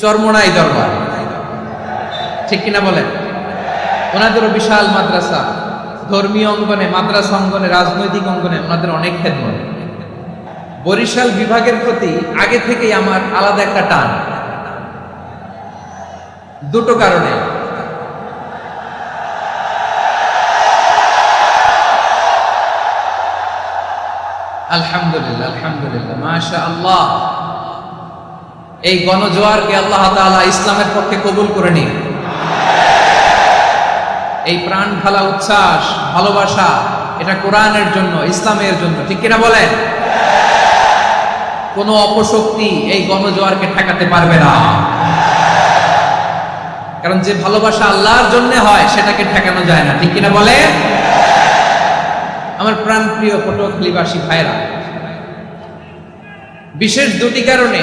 চরমোনাই দরবার। ঠিক কিনা বলেন? ওনাদেরও বিশাল মাদ্রাসা। ধর্মীয় অঙ্গনে, মাদ্রাসা অঙ্গনে, রাজনৈতিক অঙ্গনে ওনাদের অনেক খেদমত। বরিশাল বিভাগের প্রতি আগে থেকেই আমার আলাদা একটা টান। দুটো কারণে। আলহামদুলিল্লাহ আলহামদুলিল্লাহ মাশা আল্লাহ এই গণজোয়ারকে আল্লাহ তাআলা ইসলামের পক্ষে কবুল করে নিন। এই প্রাণ ঢালা উচ্ছ্বাস, ভালোবাসা, এটা কোরআনের জন্য, ইসলামের জন্য, ঠিক কিনা বলেন? কোন অপশক্তি এই গণজোয়ারকে ঠেকাতে পারবে না। কারণ যে ভালোবাসা আল্লাহর জন্য হয়, সেটাকে ঠেকানো যায় না, ঠিক কিনা বলে আমার প্রাণ প্রিয় পটুয়াখালীবাসী ভাইরা, বিশেষ দুটি কারণে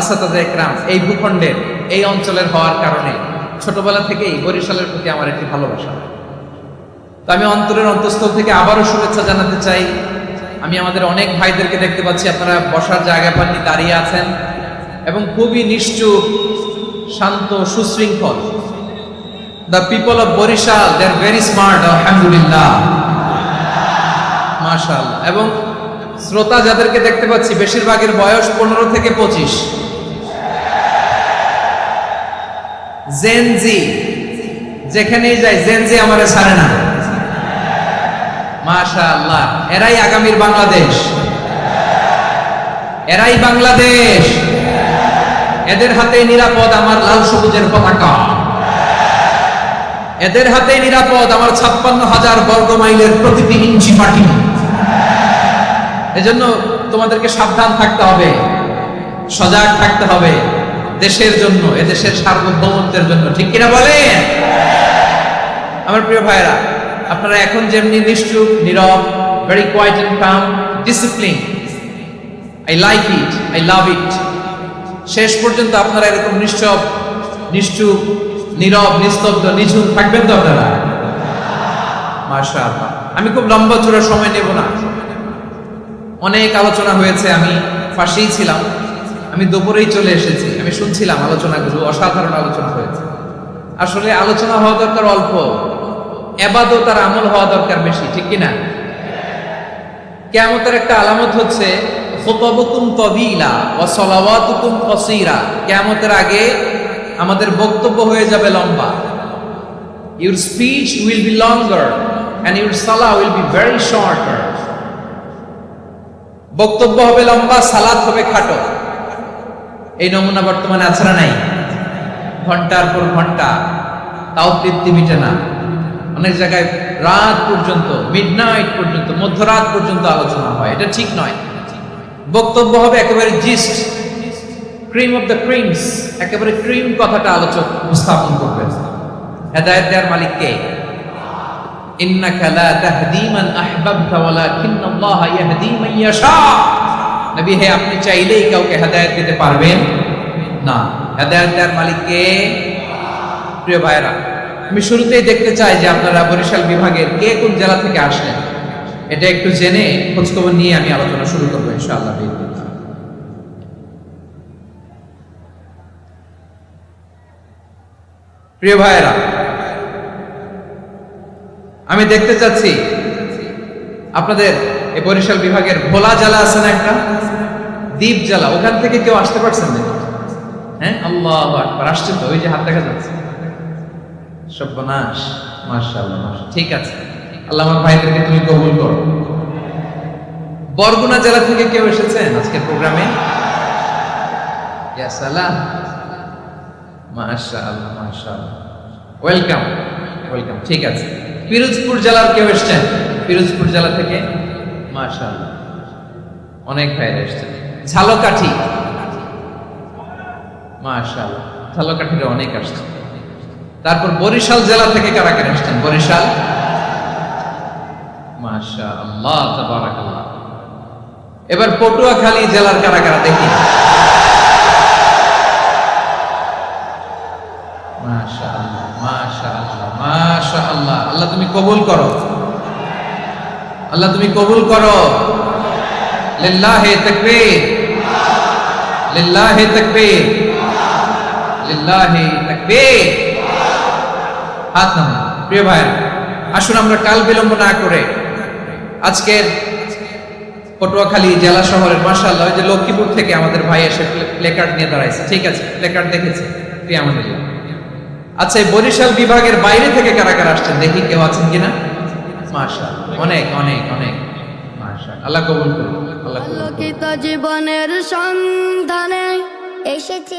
আসাদাজা একরাম, এই ভূখণ্ডের এই অঞ্চলের হওয়ার কারণে, ছোটবেলা থেকেই বরিশালের প্রতি আমার একটি ভালোবাসা। তো আমি অন্তরের অন্তঃস্থল থেকে আবারও শুভেচ্ছা জানাতে চাই। আমি আমাদের অনেক ভাইদেরকে দেখতে পাচ্ছি, আপনারা বসার জায়গা পাননি, দাঁড়িয়ে আছেন। এবং খুবই নিশ্চুপ, শান্ত, সুশৃঙ্খল the people of Barishal they are very smart আলহামদুলিল্লাহ। মাশাল এবং শ্রোতা যাদেরকে দেখতে পাচ্ছি, বেশিরভাগের বয়স পনেরো থেকে পঁচিশ। জেনজি যেখানেই যাই জেনজি আমারে ছাড়ে না। মাশা আল্লাহ এরাই আগামীর বাংলাদেশ। এরাই বাংলাদেশ। এদের হাতে নিরাপদ আমার লাল সবুজের পতাকা। এদের হাতে নিরাপদ আমার ছাপ্পান্ন হাজার বর্গ মাইলের প্রতিটি ইঞ্চি মাটি এজন্য তোমাদেরকে সাবধান থাকতে হবে, সজাগ থাকতে হবে দেশের জন্য, এদেশের সার্বভৌমত্বের জন্য। ঠিক কিনা বলেন? আমার প্রিয় ভাইরা আপনারা এখন যেমনি নিশ্চুপ, নীরব very quiet and calm discipline I like it I love it শেষ পর্যন্ত আপনারা এরকম নিশ্চব নিশ্চুপ, নীরব, নিস্তব্ধ, নিঝুম থাকবেন তো আপনারা? মাশা আমি খুব লম্বা চূড়া সময় নেব না। অনেক আলোচনা হয়েছে, আমি ফাঁসেই ছিলাম। আমি দুপুরেই চলে এসেছি, আমি শুনছিলাম আলোচনাগুলো, অসাধারণ আলোচনা হয়েছে। আসলে আলোচনা হওয়া দরকার অল্প, এবাদত তার আমল হওয়া দরকার বেশি, ঠিক কিনা কেয়ামতের একটা আলামত হচ্ছে কসিরা। কেয়ামতের আগে আমাদের বক্তব্য হয়ে যাবে লম্বা। Your speech will be longer and your সালা উইল বি ভেরি শর্টার বক্তব্য হবে লম্বা, সালাদ হবে খাটো। এই নমুনা বর্তমানে আছে নাই? ঘণ্টার পর ঘণ্টা, তাও তৃপ্তি মিটে না। অনেক জায়গায় রাত পর্যন্ত মিডনাইট পর্যন্ত, মধ্যরাত পর্যন্ত আলোচনা হয়। এটা ঠিক নয়। বক্তব্য হবে একেবারে gist cream of the creams একেবারে ক্রিম কথাটা আলোচক উপস্থাপন করবেন। হেদায়েত দেওয়ার মালিক কে ইন্নাকা লা তাহদি মান আহবাবতা ওয়ালাকিন্নাল্লাহ ইয়াহদি মান ইয়াশা। নবী, হে, আপনি চাইলেই কাউকে হেদায়েত দিতে পারবেন না। হেদায়েত দেওয়ার মালিক কে? প্রিয় ভাইরা আমি শুরুতেই দেখতে চাই যে আপনারা বরিশাল বিভাগের কে কোন জেলা থেকে আসলেন। এটা একটু জেনে খোঁজখবর নিয়ে আমি আলোচনা শুরু করব ইনশাআল্লাহ প্রিয় ভাইয়েরা আমি দেখতে চাচ্ছি, আপনাদের এই বরিশাল বিভাগের ভোলা জেলা আছে না একটা? দ্বীপ জেলা, ওখান থেকে কেউ আসতে পারছেন না হ্যাঁ? আল্লাহ আসছে তো, ওই যে হাত দেখা যাচ্ছে। সর্বনাশ, মাশাআল্লাহ। ঠিক আছে। আল্লাহ আমার ভাইদেরকে তুমি কবুল করো। বরগুনা জেলা থেকে কেউ এসেছেন আজকের প্রোগ্রামে? মাশাআল্লাহ। ওয়েলকাম ওয়েলকাম, ঠিক আছে। পিরোজপুর জেলার কেউ এসেছেন? পিরোজপুর জেলা থেকে? মাশাআল্লাহ। অনেক ভাইরা এসেছেন। ঝালকাঠি। মাশাআল্লাহ। ঝালকাঠির অনেক আসছে। তারপর বরিশাল জেলা থেকে কারা কারা আসছেন বরিশাল? তাবারাকাল্লাহ। এবার পটুয়াখালী জেলার কারা কারা দেখি মাশা আল্লাহ মাশা আল্লাহ মাশা আল্লাহ আল্লাহ তুমি কবুল করো। আল্লাহ তুমি কবুল করো। আসুন আমরা কাল বিলম্ব না করে আজকের পটুয়াখালী জেলা শহরের মার্শাল্লাহ যে লক্ষ্মীপুর থেকে আমাদের ভাই এসে প্লেকার্ড নিয়ে দাঁড়াইছে। ঠিক আছে প্লেকার্ড দেখেছে। প্রিয় আমাদের আচ্ছা এই বরিশাল বিভাগের বাইরে থেকে কারা কারা আসছেন? দেখি কেউ আছেন কিনা? মার্শাল অনেক অনেক অনেক। আল্লাহ কবুল করুন আল্লাহ। জীবনের সন্ধানে এসেছে